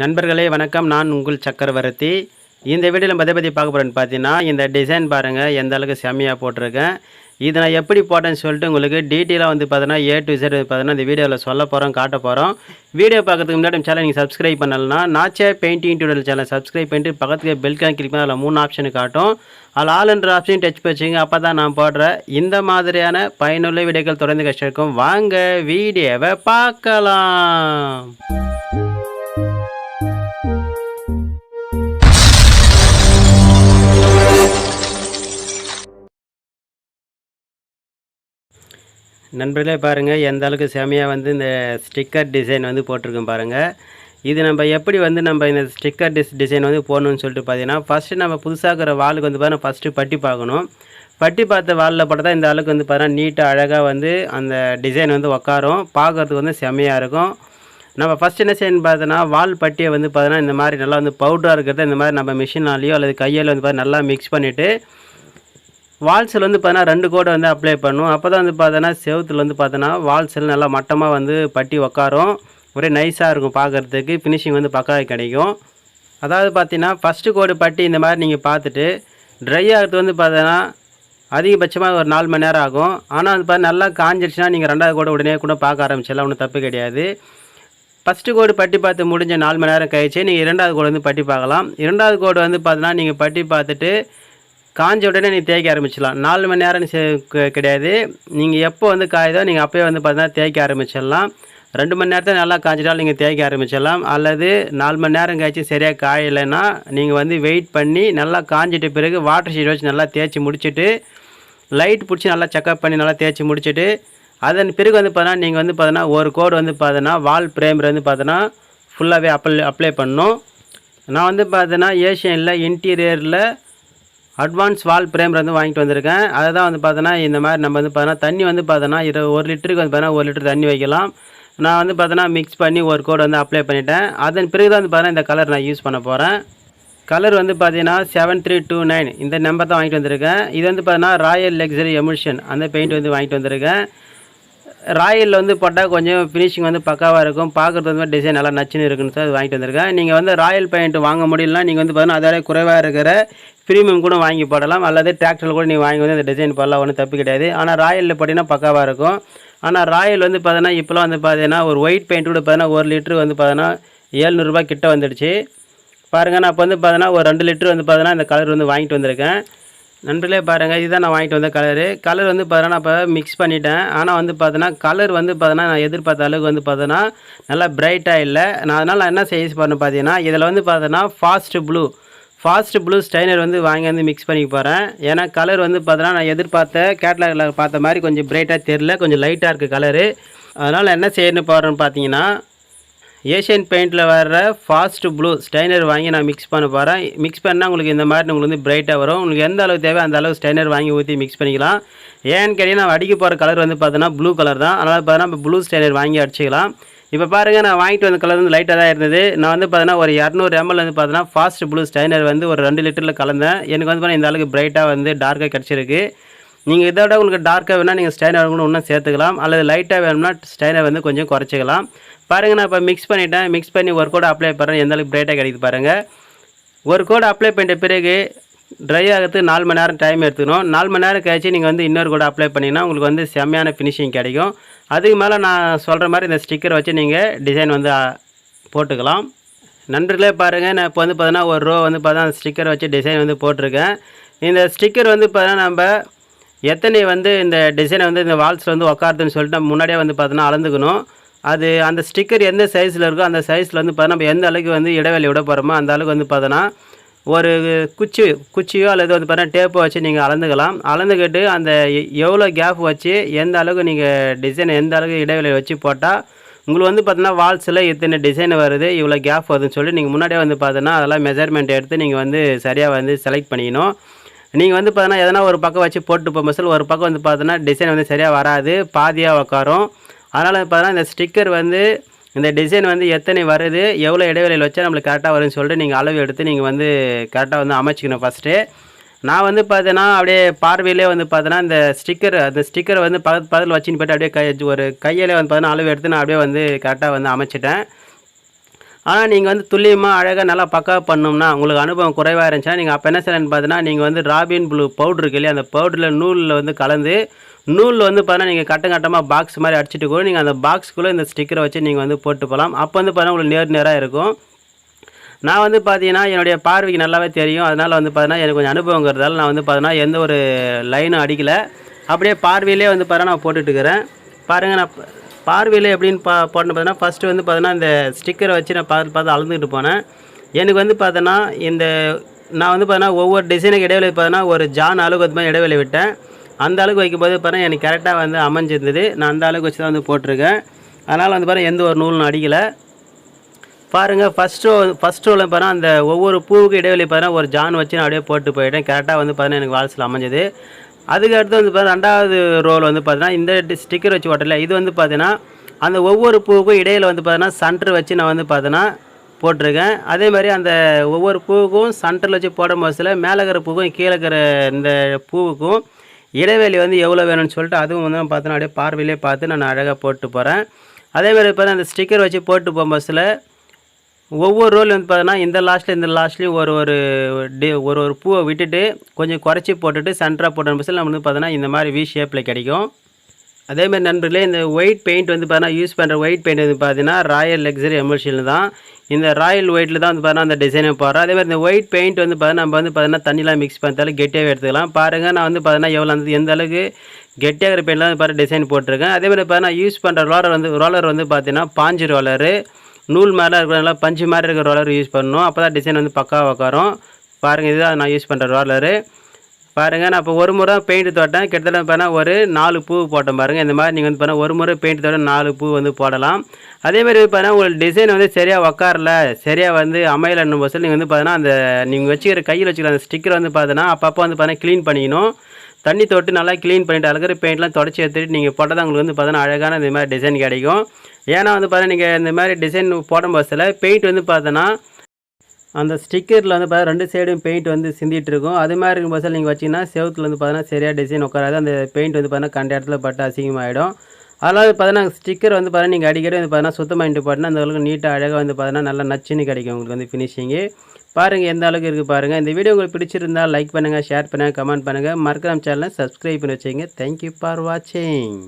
நண்பர்களே வணக்கம். நான் உங்கள் சக்கரவர்த்தி. இந்த வீடியோவில் பதை பற்றி பார்க்க போகிறேன்னு பார்த்தீங்கன்னா இந்த டிசைன் பாருங்கள் எந்த அளவுக்கு செம்மையாக போட்டிருக்கேன். இதை நான் எப்படி போட்டேன்னு சொல்லிட்டு உங்களுக்கு டீட்டெயிலாக வந்து பார்த்தீங்கன்னா ஏ டு Z பார்த்தீங்கன்னா இந்த வீடியோவில் சொல்ல போகிறோம் காட்ட போகிறோம் வீடியோ பார்க்கறதுக்கு முன்னாடி சேனல் நீங்கள் சப்ஸ்கிரைப் பண்ணலன்னா நாச்சே பெயிண்டிங் டூடல் சேனல் சப்ஸ்கிரைப் பண்ணிட்டு பக்கத்துக்கு பெல் கான் கிளிக் பண்ணி அதில் மூணு ஆப்ஷன் காட்டும். அதில் ஆளுன்ற ஆப்ஷன் டச் வச்சுங்க. அப்போ தான் நான் போடுற இந்த மாதிரியான பயனுள்ள வீடியோக்கள் தொடர்ந்து கஷ்டம் இருக்கும் வாங்க வீடியோவை பார்க்கலாம். நண்பர்களே பாருங்கள் எந்த அளவுக்கு செமையாக வந்து இந்த ஸ்டிக்கர் டிசைன் வந்து போட்டிருக்கோம் பாருங்கள் இது நம்ம எப்படி வந்து நம்ம இந்த ஸ்டிக்கர் டிஸ் டிசைன் வந்து போடணும்னு சொல்லிட்டு பார்த்தீங்கன்னா ஃபஸ்ட்டு நம்ம புதுசாக இருக்கிற வாளுக்கு வந்து பாருங்கள் ஃபஸ்ட்டு பட்டி பார்க்கணும். பட்டி பார்த்த வாலில் போட்டால் தான் இந்த அளவுக்கு வந்து பார்த்தீங்கன்னா நீட்டாக அழகாக வந்து அந்த டிசைன் வந்து உக்காரும். பார்க்கறதுக்கு வந்து செமையாக இருக்கும். நம்ம ஃபஸ்ட் என்ன செய்யணும் பார்த்தோன்னா வால் பட்டியை வந்து பார்த்தோன்னா இந்த மாதிரி நல்லா வந்து பவுடராக இருக்கிறத இந்த மாதிரி நம்ம மிஷினாலேயோ அல்லது கையால் வந்து பார்த்தா நல்லா மிக்ஸ் பண்ணிவிட்டு வால்ஸில் வந்து பார்த்தீங்கன்னா ரெண்டு கோடை வந்து அப்ளை பண்ணும். அப்போ தான் வந்து பார்த்தோன்னா செவுத்துல வந்து பார்த்தோன்னா வால்ஸில் நல்லா மட்டமாக வந்து பட்டி உக்காரும். ஒரே நைஸாக இருக்கும் பார்க்குறதுக்கு ஃபினிஷிங் வந்து பக்காவாக கிடைக்கும். அதாவது பார்த்தீங்கன்னா ஃபஸ்ட்டு கோடு பட்டி இந்த மாதிரி நீங்கள் பார்த்துட்டு ட்ரை ஆகிறது வந்து பார்த்தோன்னா அதிகபட்சமாக ஒரு நாலு மணி நேரம் ஆகும். ஆனால் வந்து பார்த்து நல்லா காஞ்சிருச்சுன்னா நீங்கள் ரெண்டாவது கோடு உடனே கூட பார்க்க ஆரம்பிச்சிடலாம். ஒன்றும் தப்பு கிடையாது. ஃபஸ்ட்டு கோடு பட்டி பார்த்து முடிஞ்ச நாலு மணி நேரம் கழிச்சு நீங்கள் இரண்டாவது கோடு வந்து பட்டி பார்க்கலாம். இரண்டாவது கோடு வந்து பார்த்தீங்கன்னா நீங்கள் பட்டி பார்த்துட்டு காஞ்ச உடனே நீங்கள் தேய்க்க ஆரம்பிச்சிடலாம். நாலு மணி நேரம் கிடையாது. நீங்கள் எப்போ வந்து காயுதோ நீங்கள் அப்போயே வந்து பார்த்தீங்கன்னா தேய்க்க ஆரம்பிச்சிடலாம். ரெண்டு மணி நேரத்தில் நல்லா காய்ச்சிட்டாலும் நீங்கள் தேய்க்க ஆரம்பிச்சிடலாம். அல்லது நாலு மணி நேரம் கழிச்சு சரியாக காயலைன்னா நீங்கள் வந்து வெயிட் பண்ணி நல்லா காஞ்சிட்ட பிறகு வாட்டர் ஷீட் வச்சு நல்லா தேய்ச்சி முடிச்சுட்டு லைட் பிடிச்சி நல்லா செக்கப் பண்ணி நல்லா தேய்ச்சி முடிச்சுட்டு அதன் பிறகு வந்து பார்த்தீங்கன்னா நீங்கள் வந்து பார்த்தீங்கன்னா ஒரு கோடு வந்து பார்த்தீங்கன்னா வால் பிரேமில் வந்து பார்த்தீங்கன்னா ஃபுல்லாகவே அப்ளை அப்ளை பண்ணணும். நான் வந்து பார்த்தீங்கன்னா ஏஷியனில் இன்டீரியரில் அட்வான்ஸ் வால் பிரேமர் வந்து வாங்கிட்டு வந்திருக்கேன். அதை தான் வந்து பார்த்தோன்னா இந்த மாதிரி நம்ம வந்து பார்த்தோன்னா தண்ணி வந்து பார்த்தோன்னா இரு ஒரு லிட்டருக்கு வந்து பார்த்தோன்னா ஒரு லிட்டர் தண்ணி வைக்கலாம். நான் வந்து பார்த்தோன்னா மிக்ஸ் பண்ணி ஒரு கோடு வந்து அப்ளை பண்ணிட்டேன். அதன் பிறகு தான் வந்து பார்த்தோன்னா இந்த கலர் நான் யூஸ் பண்ண போகிறேன் கலர் வந்து பார்த்தீங்கன்னா செவன் த்ரீ டூ நைன் இந்த நம்பர் தான் வாங்கிட்டு வந்திருக்கேன். இது வந்து பார்த்தீங்கன்னா ராயல் லக்ஸரி எமுல்ஷன் அந்த பெயிண்ட் வந்து வாங்கிட்டு வந்திருக்கேன். ராயலில் வந்து போட்டால் கொஞ்சம் ஃபினிஷிங் வந்து பக்காவாக இருக்கும். பார்க்குறது வந்து டிசைன் நல்லா நச்சுன்னு இருக்குன்னு சார் வாங்கிட்டு வந்திருக்கேன். நீங்கள் வந்து ராயல் பெயிண்ட் வாங்க முடியலனா நீங்கள் வந்து பார்த்தீங்கன்னா அதோட குறைவாக இருக்கிற ப்ரீமியம் கூட வாங்கி போடலாம். அல்லது டிராக்டரில் கூட நீங்கள் வாங்கி வந்து இந்த டிசைன் போடலாம். ஒன்றும் தப்பு கிடையாது. ஆனால் ராயலில் போட்டிங்கன்னா பக்காவாக இருக்கும். ஆனால் ராயல் வந்து பார்த்தீங்கன்னா இப்போலாம் வந்து பார்த்தீங்கன்னா ஒரு ஒயிட் பெயிண்ட் கூட பார்த்தீங்கன்னா ஒரு லிட்டரு வந்து பார்த்தீங்கன்னா ஏழ்நூறுபா கிட்ட வந்துடுச்சு. பாருங்கள் நான் இப்போ வந்து பார்த்தீங்கன்னா ஒரு ரெண்டு லிட்டர் வந்து பார்த்தீங்கன்னா இந்த கலர் வந்து வாங்கிட்டு வந்திருக்கேன். நண்பர்களே பாருங்கள் இதுதான் நான் வாங்கிட்டு வந்த கலரு கலர் வந்து பார்த்தீங்கன்னா இப்போ மிக்ஸ் பண்ணிட்டேன். ஆனால் வந்து பார்த்தோன்னா கலர் வந்து பார்த்தோன்னா நான் எதிர்பார்த்த அளவுக்கு வந்து பார்த்தோன்னா நல்லா பிரைட்டாக இல்லை. நான் அதனால் நான் என்ன செய்ய பண்ண பார்த்தீங்கன்னா இதில் வந்து பார்த்தோன்னா fast blue fast blue stainer வந்து வாங்கி வந்து மிக்ஸ் பண்ணி போகிறேன் ஏன்னா கலர் வந்து பார்த்தோன்னா நான் எதிர்பார்த்த கேட்லாகில் பார்த்த மாதிரி கொஞ்சம் பிரைட்டாக தெரில கொஞ்சம் லைட்டாக இருக்குது கலரு அதனால் என்ன செய்யணும்னு போகிறேன்னு பார்த்தீங்கன்னா ஏஷியன் பெயிண்டில் வர்ற ஃபாஸ்ட் ப்ளூ ஸ்டைனர் வாங்கி நான் மிக்ஸ் பண்ண போகிறேன் மிக்ஸ் பண்ணால் உங்களுக்கு இந்த மாதிரி உங்களுக்கு வந்து பிரைட்டாக வரும். உங்களுக்கு எந்த அளவு தேவை அந்த அளவு ஸ்டைனர் வாங்கி ஊற்றி மிக்ஸ் பண்ணிக்கலாம். ஏன்னு கேட்டீங்கன்னா நான் அடிக்க போகிற கலர் வந்து பார்த்தோன்னா ப்ளூ கலர் தான். அதனால் பார்த்தீங்கன்னா இப்போ ப்ளூ ஸ்டைனர் வாங்கி அடிச்சிக்கலாம். இப்போ பாருங்கள் நான் வாங்கிட்டு வந்த கலர் வந்து லைட்டாக தான் இருந்தது. நான் வந்து பார்த்தீங்கன்னா ஒரு இரநூறு எம்எல் வந்து பார்த்தீங்கன்னா ஃபாஸ்ட் ப்ளூ ஸ்டைனர் வந்து ஒரு ரெண்டு லிட்டரில் கலந்தேன். எனக்கு வந்து பார்த்தீங்கன்னா இந்த அளவுக்கு பிரைட்டாக வந்து டார்க்காக கிடச்சிருக்கு. நீங்கள் இதை விட உங்களுக்கு டார்க்காக வேணால் நீங்கள் ஸ்டைனர் கூட இன்னும் சேர்த்துக்கலாம். அல்லது லைட்டாக வேணும்னா ஸ்டைனர் வந்து கொஞ்சம் குறைச்சிக்கலாம். பாருங்கள் நான் இப்போ மிக்ஸ் பண்ணிட்டேன். மிக்ஸ் பண்ணி ஒரு கோடு அப்ளை பண்ணுறேன் எந்த அளவுக்கு பிரைட்டாக கிடைக்குது பாருங்கள் ஒரு கோடு அப்ளை பண்ணிட்ட பிறகு ட்ரை ஆகிறதுக்கு நாலு மணி நேரம் டைம் எடுத்துக்கணும். நாலு மணி நேரம் கழிச்சு நீங்கள் வந்து இன்னொரு கூட அப்ளை பண்ணிங்கன்னா உங்களுக்கு வந்து செம்மையான ஃபினிஷிங் கிடைக்கும். அதுக்கு மேலே நான் சொல்கிற மாதிரி இந்த ஸ்டிக்கர் வச்சு நீங்கள் டிசைன் வந்து போட்டுக்கலாம். நண்பர்களே பாருங்கள் நான் இப்போ வந்து பார்த்தீங்கன்னா ஒரு ரோ வந்து பார்த்தா ஸ்டிக்கர் வச்சு டிசைன் வந்து போட்டிருக்கேன். இந்த ஸ்டிக்கர் வந்து பார்த்தீங்கன்னா நம்ம எத்தனை வந்து இந்த டிசைனை வந்து இந்த வால்ஸில் வந்து உக்காருதுன்னு சொல்லிட்டு நம்ம முன்னாடியே வந்து பார்த்தோன்னா அளந்துக்கணும். அது அந்த ஸ்டிக்கர் எந்த சைஸில் இருக்கோ அந்த சைஸில் வந்து பார்த்தா நம்ம எந்த அளவுக்கு வந்து இடைவெளி விட போகிறோமோ அந்த அளவுக்கு வந்து பார்த்தோன்னா ஒரு குச்சி குச்சியோ அல்லது வந்து பார்த்தீங்கன்னா டேப்போ வச்சு நீங்கள் அளந்துக்கலாம். அளந்துக்கிட்டு அந்த எ- எவ்வளோ கேப் வச்சு எந்த அளவுக்கு நீங்கள் டிசைன் எந்த அளவுக்கு இடைவெளி வச்சு போட்டால் உங்களுக்கு வந்து பார்த்தீங்கன்னா வால்ஸில் இத்தனை டிசைன் வருது இவ்வளோ கேப் வருதுன்னு சொல்லி நீங்கள் முன்னாடியே வந்து பார்த்தோன்னா அதெல்லாம் மெஷர்மெண்ட் எடுத்து நீங்கள் வந்து சரியாக வந்து செலக்ட் பண்ணிக்கணும். நீங்கள் வந்து பார்த்தீங்கன்னா எதனா ஒரு பக்கம் வச்சு போட்டு போகும்போது ஒரு பக்கம் வந்து பார்த்தோன்னா டிசைன் வந்து சரியாக வராது பாதியாக உட்காரும் அதனால் வந்து பார்த்தீங்கன்னா இந்த ஸ்டிக்கர் வந்து இந்த டிசைன் வந்து எத்தனை வருது எவ்வளோ இடைவெளியில் வச்சா நம்மளுக்கு கரெக்டாக வரும்னு சொல்லிட்டு நீங்கள் அளவு எடுத்து நீங்கள் வந்து கரெக்டாக வந்து அமைச்சிக்கணும் ஃபஸ்ட்டு நான் வந்து பார்த்தேன்னா அப்படியே பார்வையிலே வந்து பார்த்தேன்னா இந்த ஸ்டிக்கர் அந்த ஸ்டிக்கரை வந்து பக்கத்து பக்கத்தில் வச்சுன்னு போயிட்டு அப்படியே கை ஒரு கையிலே வந்து பார்த்தீங்கன்னா அளவு எடுத்து நான் அப்படியே வந்து கரெக்டாக வந்து அமைச்சிட்டேன். ஆனால் நீங்கள் வந்து துல்லியமாக அழகாக நல்லா பக்கா பண்ணோம்னா உங்களுக்கு அனுபவம் குறைவாக இருந்துச்சுன்னா நீங்கள் அப்போ என்ன செய்யலாம்னு பார்த்தீங்கன்னா நீங்கள் வந்து ராபின் ப்ளூ பவுட்ரு இருக்கு இல்லையா அந்த பவுடரில் நூலில் வந்து கலந்து நூலில் வந்து பார்த்தீங்கன்னா நீங்கள் கட்டம் கட்டமாக பாக்ஸ் மாதிரி அடிச்சிட்டு கூட நீங்கள் அந்த பாக்ஸ்க்குள்ளே இந்த ஸ்டிக்கரை வச்சு நீங்கள் வந்து போட்டு போகலாம் அப்போ வந்து பார்த்தீங்கன்னா உங்களுக்கு நேர் நேராக இருக்கும். நான் வந்து பார்த்தீங்கன்னா என்னுடைய பார்வைக்கு நல்லாவே தெரியும். அதனால் வந்து பார்த்தீங்கன்னா எனக்கு கொஞ்சம் அனுபவங்கிறதால நான் வந்து பார்த்தீங்கன்னா எந்த ஒரு லைனும் அடிக்கலை. அப்படியே பார்வையிலே வந்து பார்த்தீங்கன்னா நான் போட்டுட்டுக்கிறேன் பாருங்கள் நான் பார்வையில் எப்படின்னு பா போடணும் பார்த்தோன்னா ஃபஸ்ட்டு வந்து பார்த்தீங்கன்னா இந்த ஸ்டிக்கரை வச்சு நான் பார்த்து பார்த்து அளந்துக்கிட்டு போனேன். எனக்கு வந்து பார்த்தோன்னா இந்த நான் வந்து பார்த்தீங்கன்னா ஒவ்வொரு டிசைனுக்கு இடைவெளி பார்த்தோன்னா ஒரு ஜான் அளவுக்கு வந்து மாதிரி இடைவெளி விட்டேன். அந்த அளவுக்கு வைக்கும்போது பார்த்தீங்கன்னா எனக்கு கரெக்டாக வந்து அமைஞ்சிருந்தது. நான் அந்த அளவுக்கு வச்சு தான் வந்து போட்டிருக்கேன். அதனால் வந்து பாருங்கள் எந்த ஒரு நூலும் அடிக்கலை. பாருங்கள் ஃபஸ்ட் ரோ ஃபஸ்ட் ரோவில் பாருங்கள் அந்த ஒவ்வொரு பூவுக்கு இடைவெளி பாருங்கள் ஒரு ஜான் வச்சு நான் அப்படியே போட்டு போயிட்டேன். கரெக்டாக வந்து பார்த்தீங்கன்னா எனக்கு வால்ஸில் அமைஞ்சது. அதுக்கு அடுத்து வந்து பார்த்தீங்கன்னா ரெண்டாவது ரோல் வந்து பார்த்தீங்கன்னா இந்த ஸ்டிக்கர் வச்சு ஓட்டல. இது வந்து பார்த்தீங்கன்னா அந்த ஒவ்வொரு பூவுக்கும் இடையில் வந்து பார்த்தீங்கன்னா சென்டர் வச்சு நான் வந்து பார்த்தீங்கன்னா போட்டிருக்கேன். அதே மாதிரி அந்த ஒவ்வொரு பூவுக்கும் சென்டரில் வச்சு போடும் போதுல மேலே இருக்கிற பூவுக்கும் கீழே இருக்கிற இந்த பூவுக்கும் இடைவெளி வந்து எவ்வளோ வேணும்னு சொல்லிட்டு அதுவும் வந்து நான் பார்த்தோன்னா அப்படியே பார்வையிலே பார்த்து நான் அழகாக போட்டு போகிறேன் அதே மாதிரி இப்போ அந்த ஸ்டிக்கர் வச்சு போட்டு போகும் போகும்போதுல ஒவ்வொரு ரோல் வந்து பார்த்தீங்கன்னா இந்த லாஸ்ட்டில் இந்த லாஸ்ட்லேயும் ஒரு ஒரு டே ஒரு ஒரு பூவை விட்டுட்டு கொஞ்சம் குறைச்சி போட்டுட்டு சென்டராக போட்ட பஸ்ஸில் நம்ம வந்து பார்த்தோன்னா இந்த மாதிரி வி ஷேப்பில் கிடைக்கும். அதே மாதிரி நண்பர்களே இந்த ஒயிட் பெயிண்ட் வந்து பார்த்தீங்கன்னா யூஸ் பண்ணுற ஒயிட் பெயிண்ட் வந்து பார்த்தீங்கன்னா ராயல் லக்ஸரி எமர்ஷியல் தான். இந்த ராயல் ஒயிட்டில் தான் வந்து பார்த்தீங்கன்னா அந்த டிசைனை போடுறோம் அதே மாதிரி இந்த ஒயிட் பெயிண்ட் வந்து பார்த்தீங்கன்னா நம்ம வந்து பார்த்தீங்கன்னா தண்ணிலாம் மிக்ஸ் பண்ணாலும் கெட்டியாகவே எடுத்துக்கலாம். பாருங்கள் நான் வந்து பார்த்தீங்கன்னா எவ்வளோ அந்த எந்த அளவுக்கு கெட்டியாகிற பெயிண்ட்லாம் வந்து பாருங்கள் டிசைன் போட்டிருக்கேன். அதே மாதிரி பார்த்தீங்கன்னா யூஸ் பண்ணுற ரோலர் வந்து ரோலர் வந்து பார்த்தீங்கன்னா பாஞ்சு ரோலரு நூல் மாதிரிலாம் இருக்கிறதுனால பஞ்சு மாதிரி இருக்கிற ரோலர் யூஸ் பண்ணணும். அப்போ தான் டிசைன் வந்து பக்காவாக உட்காரும் பாருங்கள் இதுதான் நான் யூஸ் பண்ணுற ரோலரு பாருங்கள் நான் இப்போ ஒரு முறை பெயிண்ட் தொட்டேன். கிட்டத்தட்ட பார்த்தா ஒரு நாலு பூ போட்டேன் பாருங்கள் இந்த மாதிரி நீங்கள் வந்து பார்த்தா ஒரு முறை பெயிண்ட் தொட்ட நாலு பூ வந்து போடலாம். அதே மாதிரி பார்த்தா உங்களுக்கு டிசைன் வந்து சரியாக உட்காரல சரியாக வந்து அமையலன்னு போது நீங்கள் வந்து பார்த்தீங்கன்னா அந்த நீங்கள் வச்சுக்கிற கையில் வச்சுக்கிற அந்த ஸ்டிக்கர் வந்து பார்த்தீங்கன்னா அப்பப்போ வந்து பார்த்தீங்கன்னா க்ளீன் பண்ணிக்கணும். தண்ணி தொட்டு நல்லா க்ளீன் பண்ணிட்டு அழகிற பெயிண்ட்லாம் தொடச்சி எடுத்துட்டு நீங்கள் போட்டால் உங்களுக்கு வந்து பார்த்தீங்கன்னா அழகான இந்த மாதிரி டிசைன் கிடைக்கும். ஏன்னா வந்து பார்த்தீங்கன்னா நீங்கள் இந்த மாதிரி டிசைன் போடும் பஸ்ஸில் பெயிண்ட் வந்து பார்த்தோன்னா அந்த ஸ்டிக்கரில் வந்து பார்த்தா ரெண்டு சைடும் பெயிண்ட் வந்து சிந்திட்டு இருக்கும். அது மாதிரி இருக்கும் பஸ்ஸில் நீங்கள் வச்சிங்கன்னா செவத்தில் வந்து பார்த்தீங்கன்னா சரியாக டிசைன் உட்காராது. அந்த பெயிண்ட் வந்து பார்த்தீங்கன்னா கண்ட இடத்துல பட்டு அசிங்கமாகிடும் அதனால் பார்த்தீங்கன்னா ஸ்டிக்கர் வந்து பார்த்தீங்கன்னா நீங்கள் அடிக்கடி வந்து பார்த்தீங்கன்னா சுத்தம் பண்ணிட்டு போட்டினா அந்த அளவுக்கு நீட்டாக அழகாக வந்து பார்த்தீங்கன்னா நல்லா நச்சுன்னு கிடைக்கும். உங்களுக்கு வந்து ஃபினிஷிங்கு பாருங்கள் எந்த அளவுக்கு இருக்குது பாருங்கள் இந்த வீடியோ உங்களுக்கு பிடிச்சிருந்தால் லைக் பண்ணுங்கள் ஷேர் பண்ணுங்கள் கமெண்ட் பண்ணுங்கள் மறக்காம சேனலை சப்ஸ்கிரைப் பண்ணி வச்சுங்க தேங்க்யூ ஃபார் வாட்சிங்